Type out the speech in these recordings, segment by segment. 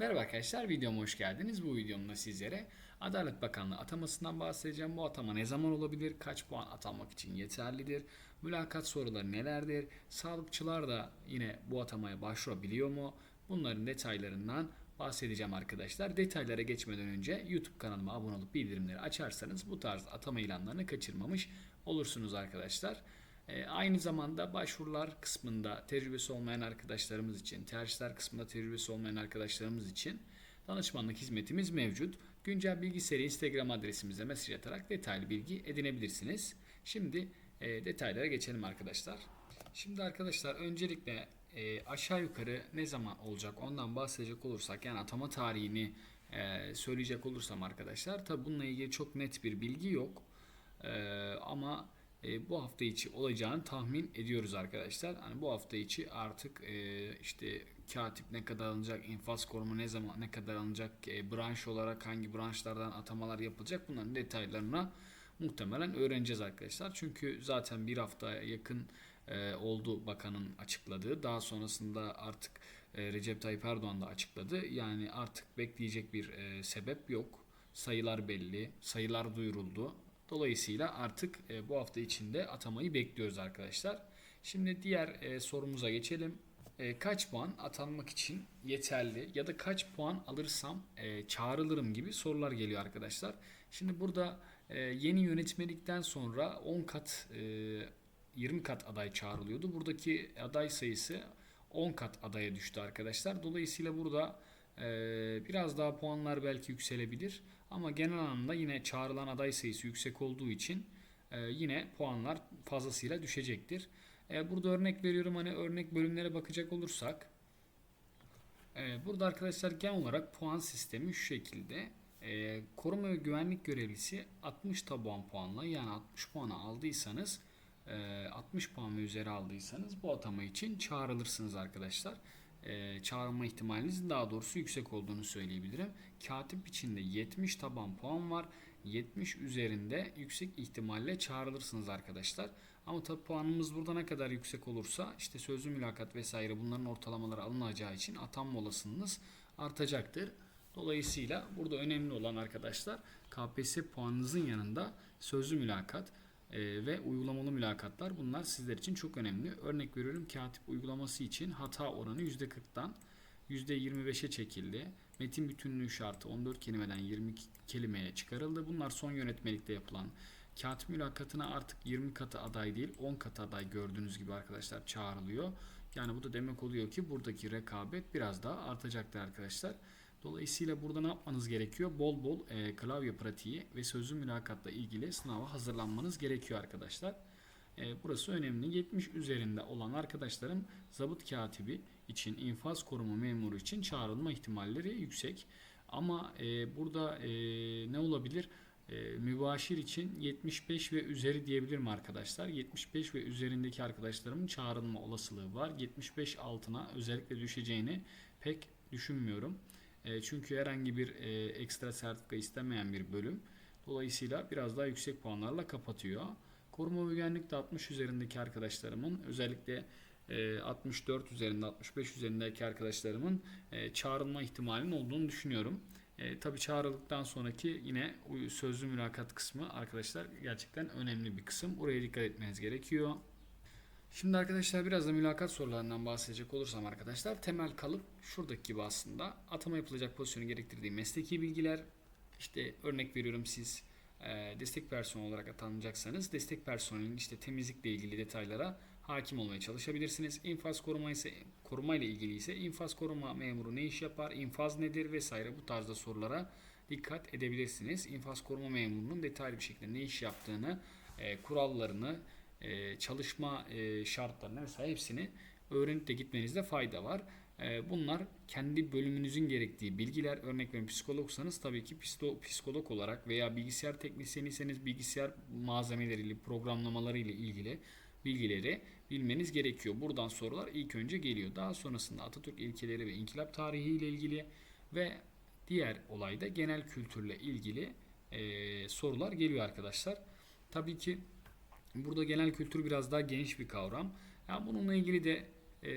Merhaba arkadaşlar, videoma hoş geldiniz. Bu videomda sizlere Adalet Bakanlığı atamasından bahsedeceğim. Bu atama ne zaman olabilir? Kaç puan atanmak için yeterlidir? Mülakat soruları nelerdir? Sağlıkçılar da yine bu atamaya başvurabiliyor mu? Bunların detaylarından bahsedeceğim arkadaşlar. Detaylara geçmeden önce YouTube kanalıma abone olup bildirimleri açarsanız bu tarz atama ilanlarını kaçırmamış olursunuz arkadaşlar. E, aynı zamanda başvurular kısmında tecrübesi olmayan arkadaşlarımız için, tercihler kısmında tecrübesi olmayan arkadaşlarımız için danışmanlık hizmetimiz mevcut. Güncel bilgisayarı Instagram adresimize mesaj atarak detaylı bilgi edinebilirsiniz. Şimdi e, detaylara geçelim arkadaşlar. Şimdi arkadaşlar öncelikle e, aşağı yukarı ne zaman olacak ondan bahsedecek olursak yani atama tarihini e, söyleyecek olursam arkadaşlar tabi bununla ilgili çok net bir bilgi yok. E, ama e, bu hafta içi olacağını tahmin ediyoruz arkadaşlar. Hani bu hafta içi artık e, işte katip ne kadar alınacak, infaz korumu ne zaman ne kadar alınacak, e, branş olarak hangi branşlardan atamalar yapılacak bunların detaylarına muhtemelen öğreneceğiz arkadaşlar. Çünkü zaten bir hafta yakın oldu bakanın açıkladığı. Daha sonrasında artık Recep Tayyip Erdoğan da açıkladı. Yani artık bekleyecek bir sebep yok. Sayılar belli, sayılar duyuruldu. Dolayısıyla artık e, bu hafta içinde atamayı bekliyoruz arkadaşlar. Şimdi diğer e, sorumuza geçelim. E, kaç puan atanmak için yeterli ya da kaç puan alırsam e, çağrılırım gibi sorular geliyor arkadaşlar. Şimdi burada e, yeni yönetmelikten sonra 10 kat e, 20 kat aday çağrılıyordu. Buradaki aday sayısı 10 kat adaya düştü arkadaşlar. Dolayısıyla burada e, biraz daha puanlar belki yükselebilir. Ama genel anlamda yine çağrılan aday sayısı yüksek olduğu için e, yine puanlar fazlasıyla düşecektir. E, burada örnek veriyorum hani örnek bölümlere bakacak olursak e, burada arkadaşlar genel olarak puan sistemi şu şekilde. Koruma ve güvenlik görevlisi 60 taban puanla yani 60 puanı aldıysanız e, 60 puan üzeri aldıysanız bu atama için çağrılırsınız arkadaşlar. E, çağrılma ihtimalinizin daha doğrusu yüksek olduğunu söyleyebilirim. Katip içinde 70 taban puan var. 70 üzerinde yüksek ihtimalle çağrılırsınız arkadaşlar. Ama tabi puanımız burada ne kadar yüksek olursa işte sözlü mülakat vesaire bunların ortalamaları alınacağı için atanma olasılığınız artacaktır. Dolayısıyla burada önemli olan arkadaşlar KPSS puanınızın yanında sözlü mülakat e, ve uygulamalı mülakatlar bunlar sizler için çok önemli. Örnek veriyorum katip uygulaması için hata oranı %40'dan %25'e çekildi. Metin bütünlüğü şartı 14 kelimeden 20 kelimeye çıkarıldı. Bunlar son yönetmelikte yapılan katip mülakatına artık 20 katı aday değil 10 katı aday gördüğünüz gibi arkadaşlar çağrılıyor. Yani bu da demek oluyor ki buradaki rekabet biraz daha artacaktır arkadaşlar. Dolayısıyla burada ne yapmanız gerekiyor? Bol bol e, klavye pratiği ve sözlü mülakatla ilgili sınava hazırlanmanız gerekiyor arkadaşlar. E, burası önemli. 70 üzerinde olan arkadaşlarım zabıt katibi için, infaz koruma memuru için çağrılma ihtimalleri yüksek. Ama e, burada e, ne olabilir? E, mübaşir için 75 ve üzeri diyebilirim arkadaşlar. 75 ve üzerindeki arkadaşlarımın çağrılma olasılığı var. 75 altına özellikle düşeceğini pek düşünmüyorum. E, çünkü herhangi bir e, ekstra sertifika istemeyen bir bölüm. Dolayısıyla biraz daha yüksek puanlarla kapatıyor. Koruma ve güvenlik de 60 üzerindeki arkadaşlarımın özellikle e, 64 üzerinde 65 üzerindeki arkadaşlarımın e, çağrılma ihtimalinin olduğunu düşünüyorum. E, tabii çağrıldıktan sonraki yine sözlü mülakat kısmı arkadaşlar gerçekten önemli bir kısım. Oraya dikkat etmeniz gerekiyor. Şimdi arkadaşlar biraz da mülakat sorularından bahsedecek olursam arkadaşlar temel kalıp şuradaki gibi aslında atama yapılacak pozisyonu gerektirdiği mesleki bilgiler işte örnek veriyorum siz e, destek personeli olarak atanacaksanız destek personelinin işte temizlikle ilgili detaylara hakim olmaya çalışabilirsiniz. İnfaz koruma ise koruma ile ilgili ise infaz koruma memuru ne iş yapar, infaz nedir vesaire bu tarzda sorulara dikkat edebilirsiniz. İnfaz koruma memurunun detaylı bir şekilde ne iş yaptığını, e, kurallarını, e, çalışma e, şartlarını vesaire hepsini öğrenip de gitmenizde fayda var. E, bunlar kendi bölümünüzün gerektiği bilgiler. Örnek veriyorum psikologsanız tabii ki psikolog olarak veya bilgisayar teknisyeniyseniz bilgisayar malzemeleriyle, programlamalarıyla ilgili bilgileri bilmeniz gerekiyor. Buradan sorular ilk önce geliyor. Daha sonrasında Atatürk ilkeleri ve inkılap tarihi ile ilgili ve diğer olayda genel kültürle ilgili e, sorular geliyor arkadaşlar. Tabii ki burada genel kültür biraz daha geniş bir kavram. Yani bununla ilgili de e,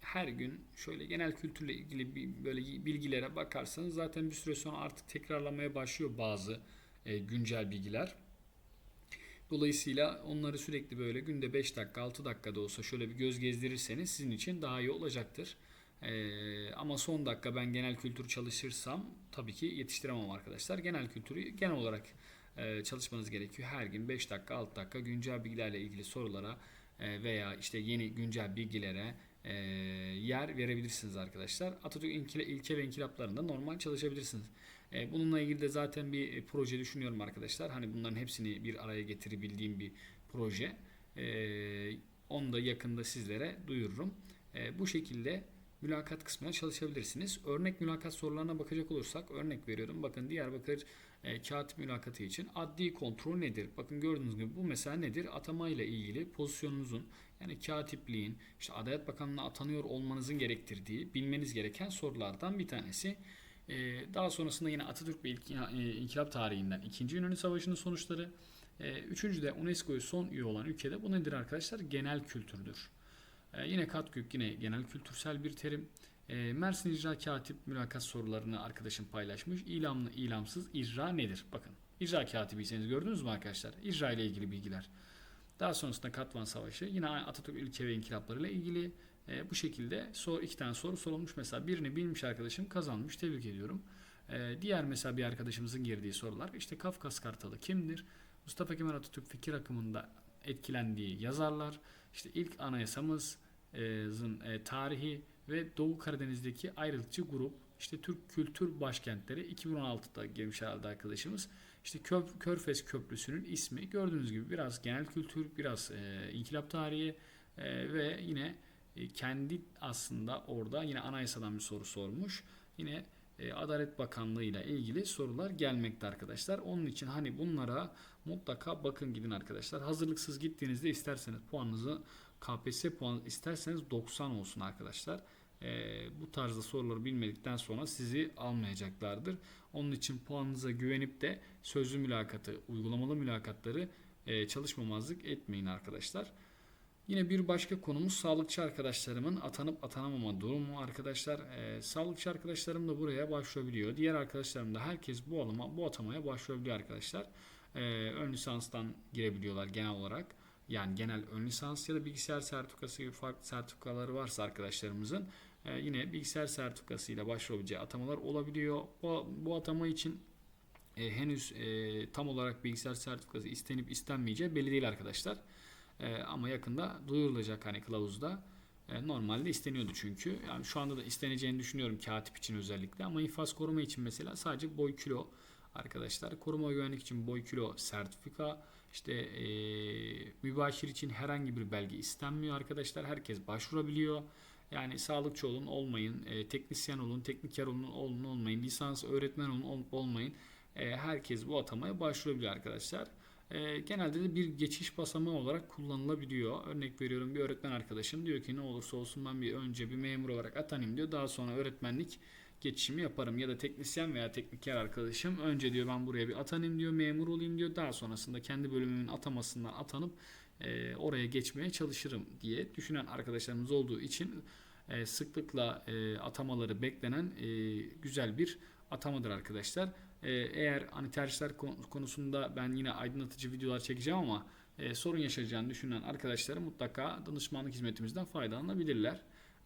her gün şöyle genel kültürle ilgili bir, böyle bilgilere bakarsanız zaten bir süre sonra artık tekrarlamaya başlıyor bazı e, güncel bilgiler. Dolayısıyla onları sürekli böyle günde 5 dakika 6 dakikada olsa şöyle bir göz gezdirirseniz sizin için daha iyi olacaktır. Ee, ama son dakika ben genel kültür çalışırsam tabii ki yetiştiremem arkadaşlar. Genel kültürü genel olarak çalışmanız gerekiyor. Her gün 5 dakika 6 dakika güncel bilgilerle ilgili sorulara e, veya işte yeni güncel bilgilere e, yer verebilirsiniz arkadaşlar. Atatürk ilke, ilke ve inkılaplarında normal çalışabilirsiniz. E, bununla ilgili de zaten bir proje düşünüyorum arkadaşlar. Hani bunların hepsini bir araya getirebildiğim bir proje. Onu da yakında sizlere duyururum. Bu şekilde mülakat kısmına çalışabilirsiniz. Örnek mülakat sorularına bakacak olursak örnek veriyorum. Bakın Diyarbakır e, katip mülakatı için adli kontrol nedir? Bakın gördüğünüz gibi bu mesela nedir? Atama ile ilgili pozisyonunuzun yani katipliğin işte Adalet Bakanlığı'na atanıyor olmanızın gerektirdiği bilmeniz gereken sorulardan bir tanesi. E, daha sonrasında yine Atatürk ve İnkılap tarihinden 2. İnönü Savaşı'nın sonuçları. E, üçüncü de UNESCO'ya son üye olan ülkede bu nedir arkadaşlar? Genel kültürdür. E, yine Katkök yine genel kültürsel bir terim. E, Mersin İcra Katip mülakat sorularını arkadaşım paylaşmış. İlamlı ilamsız icra nedir? Bakın icra katibiyseniz gördünüz mü arkadaşlar? İcra ile ilgili bilgiler. Daha sonrasında Katvan Savaşı yine Atatürk ülke ve inkılapları ile ilgili e, bu şekilde sor, iki tane soru sorulmuş. Mesela birini bilmiş arkadaşım kazanmış. Tebrik ediyorum. E, diğer mesela bir arkadaşımızın girdiği sorular işte Kafkas Kartalı kimdir? Mustafa Kemal Atatürk fikir akımında etkilendiği yazarlar. İşte ilk anayasamızın e, tarihi ve Doğu Karadeniz'deki ayrılıkçı grup işte Türk kültür başkentleri 2016'da girmiş herhalde arkadaşımız. İşte Köp Körfez Köprüsü'nün ismi gördüğünüz gibi biraz genel kültür, biraz e, inkılap tarihi e, ve yine e, kendi aslında orada yine anayasadan bir soru sormuş. Yine e, Adalet Bakanlığı ile ilgili sorular gelmekte arkadaşlar. Onun için hani bunlara mutlaka bakın gidin arkadaşlar. Hazırlıksız gittiğinizde isterseniz puanınızı KPSS puanı isterseniz 90 olsun arkadaşlar. E, bu tarzda soruları bilmedikten sonra sizi almayacaklardır. Onun için puanınıza güvenip de sözlü mülakatı, uygulamalı mülakatları e, çalışmamazlık etmeyin arkadaşlar. Yine bir başka konumuz sağlıkçı arkadaşlarımın atanıp atanamama durumu arkadaşlar. E, sağlıkçı arkadaşlarım da buraya başvurabiliyor. Diğer arkadaşlarım da herkes bu alama, bu atamaya başvurabiliyor arkadaşlar. E, ön lisanstan girebiliyorlar genel olarak. Yani genel ön lisans ya da bilgisayar sertifikası gibi farklı sertifikaları varsa arkadaşlarımızın e, yine bilgisayar sertifikası ile başvurabileceği atamalar olabiliyor. Bu, bu atama için e, henüz e, tam olarak bilgisayar sertifikası istenip istenmeyeceği belli değil arkadaşlar. E, ama yakında duyurulacak hani kılavuzda. E, normalde isteniyordu çünkü. Yani şu anda da isteneceğini düşünüyorum katip için özellikle. Ama infaz koruma için mesela sadece boy kilo arkadaşlar. Koruma güvenlik için boy kilo sertifika. İşte e, mübaşir için herhangi bir belge istenmiyor arkadaşlar. Herkes başvurabiliyor. Yani sağlıkçı olun olmayın, e, teknisyen olun, tekniker olun olun olmayın, lisans öğretmen olun olup olmayın. E, herkes bu atamaya başvurabiliyor arkadaşlar. E, genelde de bir geçiş basamağı olarak kullanılabiliyor. Örnek veriyorum bir öğretmen arkadaşım diyor ki ne olursa olsun ben bir önce bir memur olarak atanayım diyor. Daha sonra öğretmenlik geçişimi yaparım ya da teknisyen veya tekniker arkadaşım önce diyor ben buraya bir atanayım diyor memur olayım diyor daha sonrasında kendi bölümümün atamasından atanıp e, oraya geçmeye çalışırım diye düşünen arkadaşlarımız olduğu için e, sıklıkla e, atamaları beklenen e, güzel bir atamadır arkadaşlar. E, eğer hani tercihler konusunda ben yine aydınlatıcı videolar çekeceğim ama e, sorun yaşayacağını düşünen arkadaşları mutlaka danışmanlık hizmetimizden faydalanabilirler.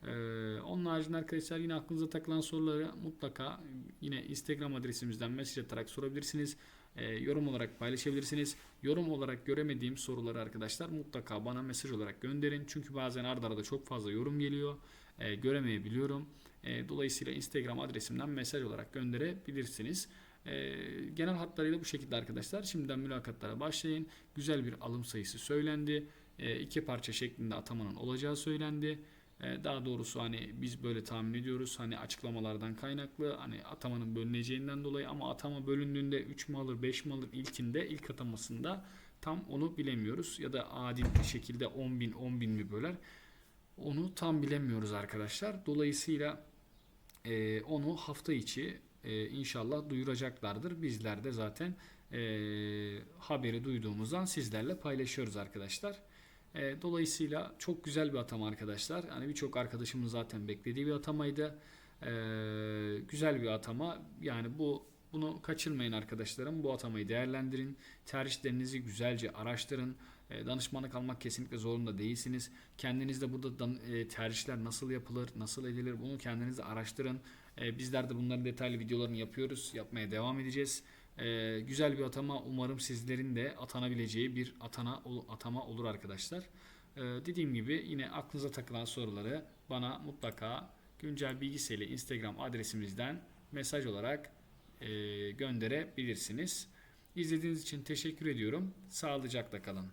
Ee, onun haricinde arkadaşlar yine aklınıza takılan soruları mutlaka yine Instagram adresimizden mesaj atarak sorabilirsiniz. Ee, yorum olarak paylaşabilirsiniz. Yorum olarak göremediğim soruları arkadaşlar mutlaka bana mesaj olarak gönderin. Çünkü bazen arda arada çok fazla yorum geliyor. Ee, göremeyebiliyorum. Ee, dolayısıyla Instagram adresimden mesaj olarak gönderebilirsiniz. Ee, genel hatlarıyla bu şekilde arkadaşlar. Şimdiden mülakatlara başlayın. Güzel bir alım sayısı söylendi. Ee, iki parça şeklinde atamanın olacağı söylendi. Ee, daha doğrusu hani biz böyle tahmin ediyoruz. Hani açıklamalardan kaynaklı hani atamanın bölüneceğinden dolayı. Ama atama bölündüğünde 3 mü alır 5 mi alır ilkinde ilk atamasında tam onu bilemiyoruz. Ya da adil bir şekilde 10 bin 10 bin mi böler? Onu tam bilemiyoruz arkadaşlar. Dolayısıyla e, onu hafta içi e, inşallah duyuracaklardır. Bizler de zaten e, haberi duyduğumuzdan sizlerle paylaşıyoruz arkadaşlar. E, dolayısıyla çok güzel bir atama arkadaşlar. Hani birçok arkadaşımın zaten beklediği bir atamaydı. E, güzel bir atama. Yani bu bunu kaçırmayın arkadaşlarım. Bu atamayı değerlendirin. Tercihlerinizi güzelce araştırın. E, danışmanlık almak kesinlikle zorunda değilsiniz. Kendiniz de burada e, tercihler nasıl yapılır, nasıl edilir bunu kendiniz araştırın. E, bizler de bunların detaylı videolarını yapıyoruz. Yapmaya devam edeceğiz. E, güzel bir atama umarım sizlerin de atanabileceği bir atana atama olur arkadaşlar. E, dediğim gibi yine aklınıza takılan soruları bana mutlaka güncel bilgisayarı Instagram adresimizden mesaj olarak e, gönderebilirsiniz. İzlediğiniz için teşekkür ediyorum. Sağlıcakla kalın.